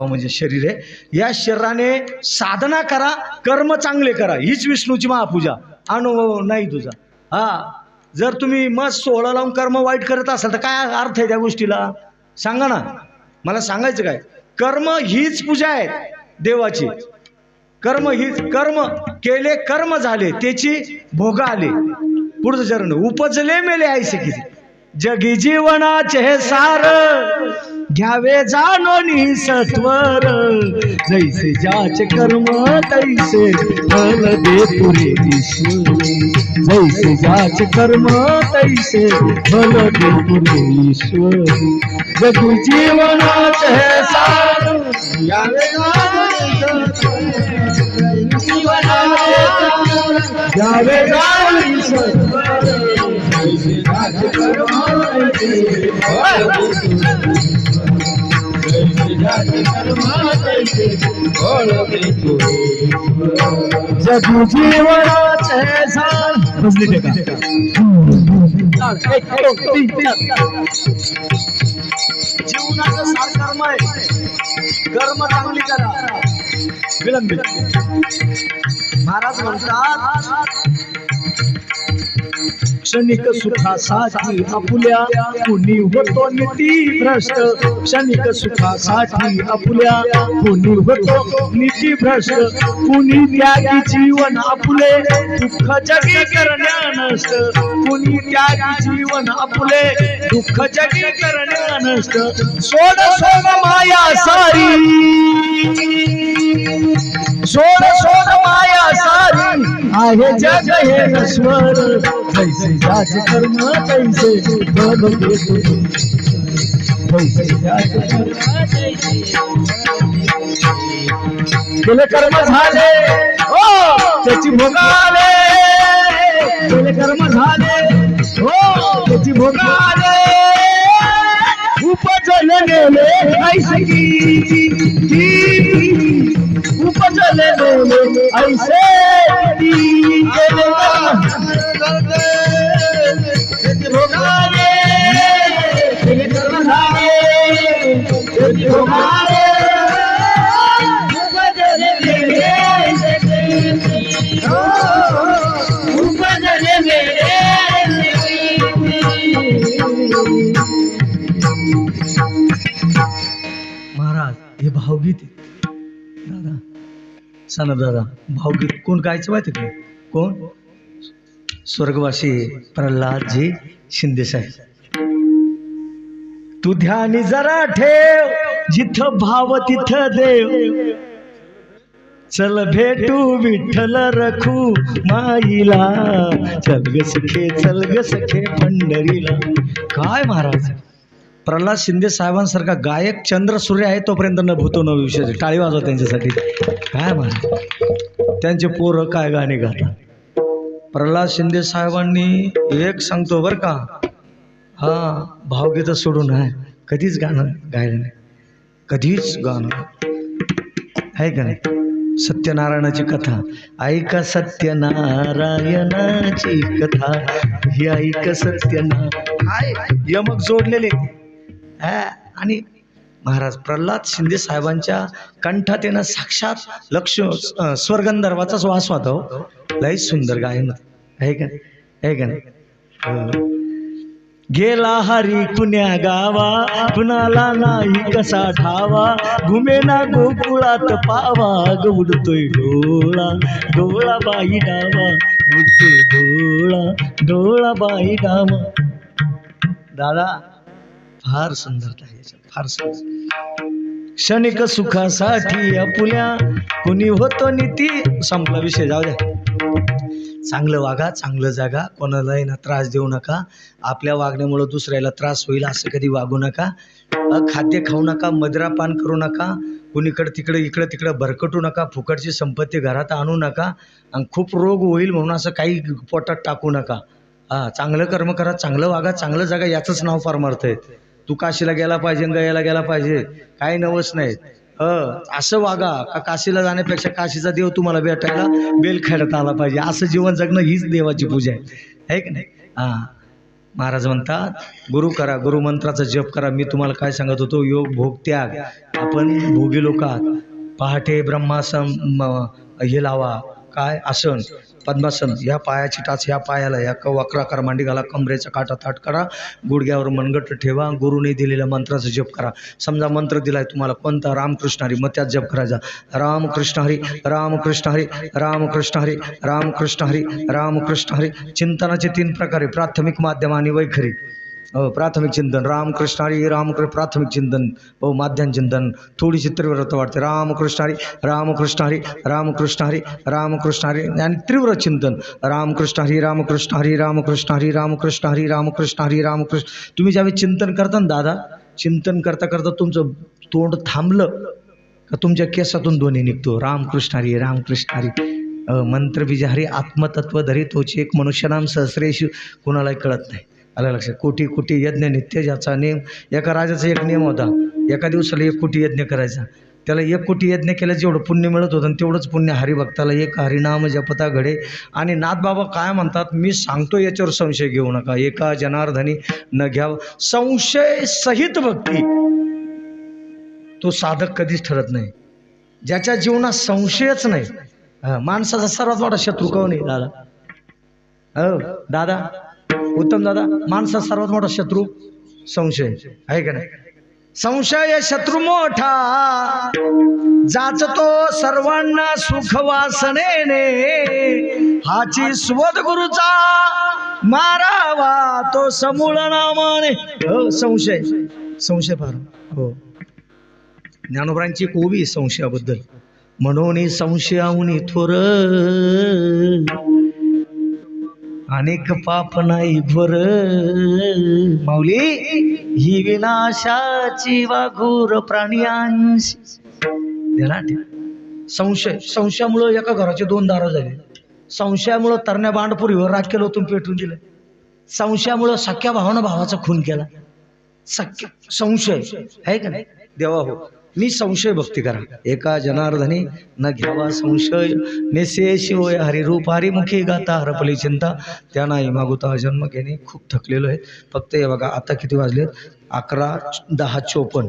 म्हणजे शरीर आहे. या शरीराने साधना करा कर्म चांगले करा. हीच विष्णूची महापूजा. अनुभव नाही तुझा. हा. जर तुम्ही मस्त सोहळा लावून कर्म वाईट करत असाल तर काय अर्थ आहे त्या गोष्टीला? सांगा ना. मला सांगायचं काय? कर्म हीच पूजा आहे देवाची. कर्म हीच कर्म केले कर्म झाले त्याची भोग आले. पुढचं चरण. उपजले मेले ऐसे किती. जगी जीवनाचे हे सार. घ्यावे जाणोनी सत्वर. जैसे जाच कर्म तैसे फल दे पुरे ईश्वर. जैसे जाच कर्म तैसे फल दे पुरे ईश्वर. जगी जीवनाच हे सार घ्यावे घ्यावे जाणोनी सत्वर. जगू जीवनाचे सार बसली जीवनाचं आहे. कर्म चांगली करा. विलंबित महाराज म्हणतात क्षणिक सुखासाठी आपुल्या कुणी होतो नीती भ्रष्ट. क्षणिक सुखासाठी आपुल्या कुणी होतो नीती भ्रष्ट. कुणी त्यागी जीवन आपुले दुःख जगी करण्या नसत कुणी त्यागी जीवन आपुले दुःख जगी करण्या नसत सोड सोड माया सारी. शोध शोध माया सारी. आहे जग हे नश्वर. कैसे जाच कर्म कैसे बघ देतो कैसे जाचे केले कर्म झाले. हो त्याची भोगाले केले कर्म झाले. हो त्याची भोगाले उपजन उपजले गेले ऐसे की उपजले ऐसे महाराज हे भावगीत आहे. दादा. भावगीत कोण गायचं माहिती का? कोण? स्वर्गवासी प्रल्हादजी शिंदे साहेब. तू ध्यानी जरा ठेव जिथं भाव तिथं देव. चल भेटू विठ्ठल रखू माईला. चल ग सखे चल ग सखे पंढरीला. काय महाराज? प्रल्हाद शिंदे साहेबांसारखा गायक चंद्र सूर्य आहे तोपर्यंत न भूतो न विषय टाळी वाजवा त्यांच्यासाठी. काय म्हणा त्यांचे पोरं काय गाणे गातात? प्रल्हाद शिंदे साहेबांनी एक सांगतो बरं का हा भावगीतं सोडून आहे. कधीच गाणं गायलं नाही. कधीच गाणं आहे का नाही? सत्यनारायणाची कथा ऐका सत्यनारायणाची कथा ही ऐक सत्यनारायण. यमक जोडलेले. आणि महाराज प्रल्हाद शिंदे साहेबांच्या कंठात येणं साक्षात लक्ष स्वर्गंधर्वाचाच वास होता हो लय सुंदर गायन आहे का नाही? आहे का नाही? हो. गेला हरी कुण्या गावा कुणाला नाही कसा ठावा घुमेना गोकुळात पावा ग उडतोय डोळा डोळा बाई डावा उडतोय डोळा डोळा बाई डावा. दादा फार सुंदरता याच्यात, फार सुंदर. क्षणिक सुखासाठी आपुल्या कुणी होतो नीती? संपला विषय जाऊ द्या. चांगलं वागा चांगलं जागा कोणालाही ना त्रास देऊ नका. आपल्या वागण्यामुळं दुसऱ्याला त्रास होईल असं कधी वागू नका. खाद्य खाऊ नका मदिरा पान करू नका कुणीकडे तिकडे इकडं तिकडं भरकटू नका फुकटची संपत्ती घरात आणू नका आणि खूप रोग होईल म्हणून असं काही पोटात टाकू नका. हा चांगलं कर्म करा चांगलं वागा चांगलं जागा याचंच नाव फार मारतंय तू काशीला गेला पाहिजे गयाला गेला पाहिजे. काही नवस नाही. ह असं वागा का काशीला जाण्यापेक्षा काशीचा देव तुम्हाला भेटायला बेल खेळत आला पाहिजे. असं जीवन जगणं हीच देवाची पूजा आहे. है की नाही? हा. महाराज म्हणतात गुरु करा गुरुमंत्राचा जप करा. मी तुम्हाला काय सांगत होतो? योग भोग त्याग. आपण भोगी लोकात पहाटे ब्रह्मासन हे लावा. काय आसन पद्मासन ह्या पायाची टाच ह्या पायाला या क वक्रा करा मांडी घाला कमरेचा काटा ताट करा गुडघ्यावर मनगट ठेवा गुरुने दिलेल्या मंत्राचा जप करा. समजा मंत्र दिलाय तुम्हाला कोणता? रामकृष्ण हरी. मग त्यात जप करायचा. रामकृष्ण हरी रामकृष्ण हरी रामकृष्ण हरी रामकृष्ण हरी रामकृष्ण हरी. चिंतनाचे तीन प्रकारे प्राथमिक माध्यम आणि वैखरी. प्राथमिक चिंतन. रामकृष्ण हरी रामकृष्ण प्राथमिक चिंतन माध्यम चिंतन. थोडीशी तीव्रता वाटते रामकृष्ण हरी रामकृष्ण हरी रामकृष्ण हरी रामकृष्ण हरी आणि तीव्र चिंतन. रामकृष्ण हरी रामकृष्ण हरी रामकृष्ण हरी रामकृष्ण. हरी रामकृष्ण हरी रामकृष्ण तुम्ही ज्यावेळी चिंतन करता ना दादा चिंतन करता करता तुमचं तोंड थांबलं का तुमच्या केसातून ध्वनी निघतो. रामकृष्ण हरी रामकृष्ण हरी अ, हरी आत्मतत्व धरी तोची एक मनुष्यनाम सहस्रेशू. कोणालाही कळत नाही. आलं लक्षात. कोटी कोटी यज्ञ नित्य ज्याचा नियम एका राजाचा एक नियम होता. एका दिवसाला एक कोटी यज्ञ करायचा. त्याला एक कोटी यज्ञ केल्याचं जेवढं पुण्य मिळत होतं आणि तेवढंच पुण्य हरिभक्ताला एक हरिनाम जपता घडे. आणि नाथबाबा काय म्हणतात? मी सांगतो याच्यावर संशय घेऊ नका. एका जनार्दनी न घ्यावं. संशय सहित भक्ती. तो साधक कधीच ठरत नाही. ज्याच्या जीवनात संशयच नाही. हा, माणसाचा सर्वात मोठा शत्रू कोण आहे? दादा. हो दादा. उत्तम दादा माणसा सर्वात मोठा शत्रू संशय आहे का नाही? संशय शत्रू मोठा जाचतो सर्वांना सुख वासनेने. हाची स्वद गुरुचा मारावा तो समूळ नामाने. हो संशय संशय फार हो. ज्ञानोबरांची कोवी संशयाबद्दल. म्हणून संशयाहुनी थोर अनेक पाप नाही बर माऊली ही विनाशाची वाघूर प्राण्यांशी संशय संशयामुळं एका घराचे दोन दारं झाले. संशयामुळं तरण्या बांडपुरीवर राजकीय होतून पेटून दिलं. संशयामुळं सख्या भावानं भावाचा खून केला. सख्या संशय. आहे का नाही? देवा हो. मी संशय भक्ती करा. एका जनार्दनी न घ्यावा संशय. नेसे शिवय हरिरूप हरिमुखी गाता हरपली चिंता. त्यांना मागुता जन्म घेणे खूप थकलेलो आहे फक्त हे बघा आता किती वाजले अकरा दहा चोपन्न.